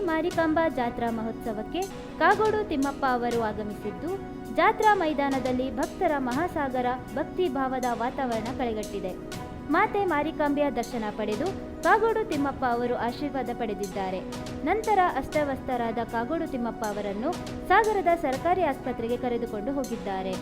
ಮಾರಿಕಾಂಬಾ ಜಾತ್ರಾ ಮಹೋತ್ಸವಕ್ಕೆ ಕಾಗೋಡು ತಿಮ್ಮಪ್ಪ ಅವರು ಆಗಮಿಸಿದ್ದು, ಜಾತ್ರಾ ಮೈದಾನದಲ್ಲಿ ಭಕ್ತರ ಮಹಾಸಾಗರ, ಭಕ್ತಿ ಭಾವದ ವಾತಾವರಣ ಕಳೆಗಟ್ಟಿದೆ. ಮಾತೆ ಮಾರಿಕಾಂಬೆಯ ದರ್ಶನ ಪಡೆದು ಕಾಗೋಡು ತಿಮ್ಮಪ್ಪ ಅವರು ಆಶೀರ್ವಾದ ಪಡೆದಿದ್ದಾರೆ. ನಂತರ ಅಸ್ತವ್ಯಸ್ತರಾದ ಕಾಗೋಡು ತಿಮ್ಮಪ್ಪ ಅವರನ್ನು ಸಾಗರದ ಸರ್ಕಾರಿ ಆಸ್ಪತ್ರೆಗೆ ಕರೆದುಕೊಂಡು ಹೋಗಿದ್ದಾರೆ.